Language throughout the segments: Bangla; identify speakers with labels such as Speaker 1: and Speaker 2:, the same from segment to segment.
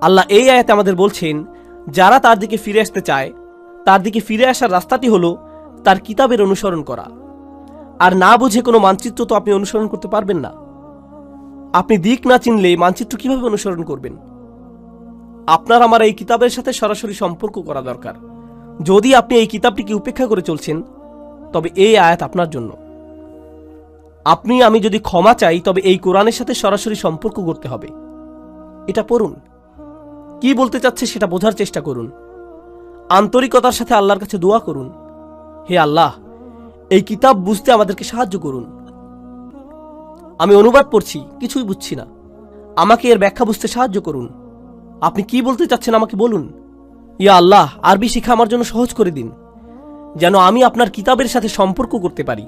Speaker 1: আল্লাহ এই আয়াতে আমাদের বলছেন, যারা তার দিকে ফিরে আসতে চায়, তার দিকে ফিরে আসার রাস্তাটি হলো তার কিতাবের অনুসরণ করা। আর না বুঝে কোনো মানচিত্র তো আপনি অনুসরণ করতে পারবেন না। আপনি দিক না চিনলে মানচিত্র কীভাবে অনুসরণ করবেন? আপনার আমার এই কিতাবের সাথে সরাসরি সম্পর্ক করা দরকার। যদি আপনি এই কিতাবটিকে উপেক্ষা করে চলছেন, তবে এই আয়াত আপনার জন্য। আপনি, আমি যদি ক্ষমা চাই, তবে এই কোরআনের সাথে সরাসরি সম্পর্ক করতে হবে। এটা পড়ুন। কি বলতে চাচ্ছে সেটা বোঝার চেষ্টা করুন। আন্তরিকতার সাথে আল্লাহর কাছে দোয়া করুন। হে আল্লাহ, এই কিতাব বুঝতে আমাদেরকে সাহায্য করুন। আমি অনুবাদ পড়ছি, কিছুই বুঝছি না। আমাকে এর ব্যাখ্যা বুঝতে সাহায্য করুন। আপনি কি বলতে চাচ্ছেন আমাকে বলুন? ইয়া আল্লাহ, আরবি শিখা আমার জন্য সহজ করে দিন, যেন আমি আপনার কিতাবের সাথে সম্পর্ক করতে পারি।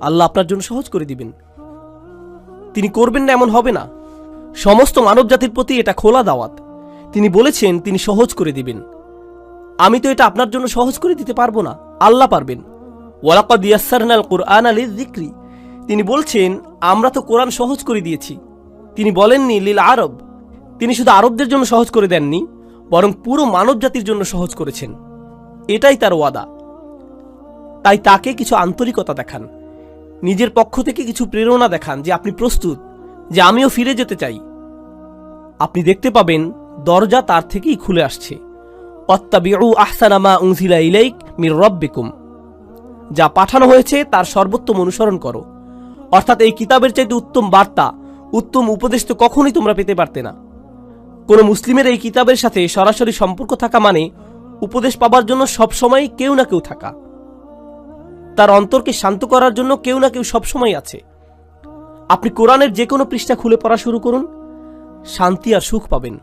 Speaker 1: আল্লাহ আপনার জন্য সহজ করে দিবেন। তিনি করবেন না এমন হবে না। সমস্ত মানব জাতির প্রতি এটা খোলা দাওয়াত। তিনি বলেছেন, তিনি সহজ করে দিবেন। আমি তো এটা আপনার জন্য সহজ করে দিতে পারব না। আল্লাহ পারবেন। ওয়ালাকাদ ইয়াসসারনাল কুরআন আলী যিকরি তিনি বলছেন, আমরা তো কোরআন সহজ করে দিয়েছি। তিনি বলেননি, লীল আরব। তিনি শুধু আরবদের জন্য সহজ করে দেননি, বরং পুরো মানব জাতির জন্য সহজ করেছেন। এটাই তার ওয়াদা। তাই তাকে কিছু আন্তরিকতা দেখান। নিজের পক্ষ থেকে কিছু প্রেরণা দেখান যে আপনি প্রস্তুত, যে আমিও ফিরে যেতে চাই। আপনি দেখতে পাবেন দরজা তার থেকেই খুলে আসছে। ইলাইক মির রব্বিকুম। যা পাঠানো হয়েছে তার সর্বোত্তম অনুসরণ করো। অর্থাৎ এই কিতাবের চাইতে উত্তম বার্তা, উত্তম উপদেশ তো কখনোই তোমরা পেতে পারতে না। কোনো মুসলিমের এই কিতাবের সাথে সরাসরি সম্পর্ক থাকা মানে উপদেশ পাবার জন্য সবসময় কেউ না কেউ থাকা। তার অন্তরকে শান্ত করার জন্য কেউ না কেউ সবসময় আছে। আপনি কোরআনের যে কোনো পৃষ্ঠা খুলে পড়া শুরু করুন, শান্তি আর সুখ পাবেন।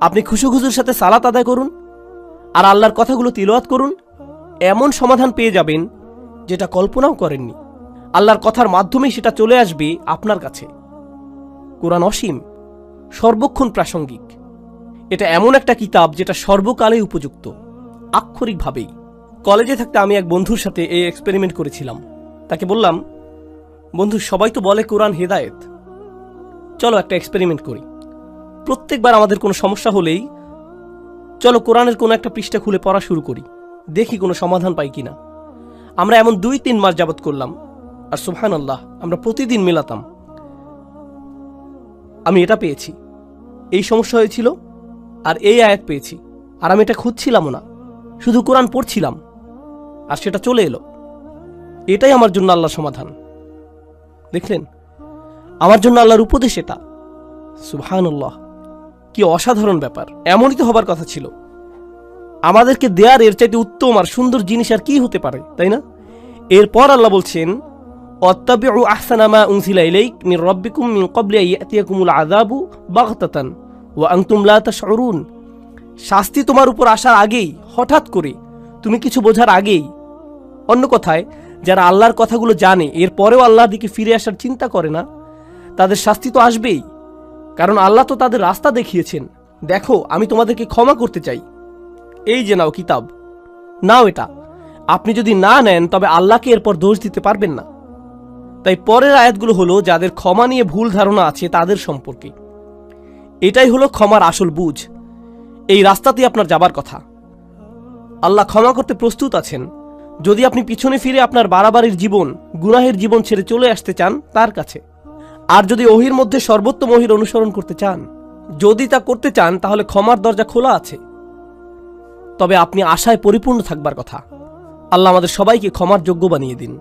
Speaker 1: আপনি খুশু খুশুর সাথে সালাত আদায় করুন আর আল্লাহর কথাগুলো তিলওয়াত করুন, এমন সমাধান পেয়ে যাবেন যেটা কল্পনাও করেননি। আল্লাহর কথার মাধ্যমেই সেটা চলে আসবে আপনার কাছে। কোরআন অসীম, সর্বক্ষণ প্রাসঙ্গিক। এটা এমন একটা কিতাব যেটা সর্বকালে উপযুক্ত, আক্ষরিকভাবেই। কলেজে থাকতে আমি এক বন্ধুর সাথে এই এক্সপেরিমেন্ট করেছিলাম। তাকে বললাম, বন্ধু, সবাই তো বলে কোরআন হেদায়েত। চলো একটা এক্সপেরিমেন্ট করি। প্রত্যেকবার আমাদের কোনো সমস্যা হলেই চলো কোরআনের কোনো একটা পৃষ্ঠা খুলে পড়া শুরু করি। দেখি কোনো সমাধান পাই কিনা। আমরা এমন দুই তিন মাস যাবত করলাম। আর সুবহান আল্লাহ আমরা প্রতিদিন মেলাতাম। আমি এটা পেয়েছি। এই সমস্যা হয়েছিল আর এই আয়াত পেয়েছি। আর আমি এটা খুঁজছিলামও না। শুধু কোরআন পড়ছিলাম। আর সেটা চলে এলো। এটাই আমার জন্য আল্লাহর সমাধান। দেখলেন? আমার জন্য আল্লাহর উপদেশ এটা। সুবহানাল্লাহ। কি অসাধারণ ব্যাপার। এমনই তো হবার কথা ছিল। আমাদেরকে দেয়ার এর চাইতে উত্তম আর সুন্দর জিনিস আর কি হতে পারে, তাই না? এরপর আল্লাহ বলছেন, অত্তাবিউ আহসানামা উনসিলা ইলাইক মির রব্বিকুম মিন ক্বাবলি আন ইয়াতিয়াকুমুল আযাবু বাগতাতান ওয়া আনতুম শাস্তি তোমার উপর আসার আগেই, হঠাৎ করে, তুমি কিছু বোঝার আগেই। অন্য কথায়, যারা আল্লাহর কথাগুলো জানে, এরপরেও আল্লাহর দিকে ফিরে আসার চিন্তা করে না, তাদের শাস্তি তো আসবেই। কারণ আল্লাহ তো তাদের রাস্তা দেখিয়েছেন। দেখো, আমি তোমাদেরকে ক্ষমা করতে চাই। এই যে নাও কিতাব। নাও এটা। আপনি যদি না নেন, তবে আল্লাহকে এরপর দোষ দিতে পারবেন না। তাই পরের আয়াতগুলো হলো, যাদের ক্ষমা নিয়ে ভুল ধারণা আছে, তাদের সম্পর্কে। এটাই হলো ক্ষমার আসল বুঝ। এই রাস্তাতেই আপনার যাবার কথা। আল্লাহ ক্ষমা করতে প্রস্তুত আছেন। যদি আপনি পিছনে ফিরে আপনার বাড়াবাড়ির জীবন, গুনাহের জীবন ছেড়ে চলে আসতে চান, তার কাছে। আর যদি ওহির মধ্যে সর্বোত্তম ওহির অনুসরণ করতে চান, যদি তা করতে চান, তাহলে ক্ষমার দরজা খোলা আছে। তবে আপনি আশায় পরিপূর্ণ থাকবার কথা। আল্লাহ আমাদের সবাইকে ক্ষমার যোগ্য বানিয়ে দিন।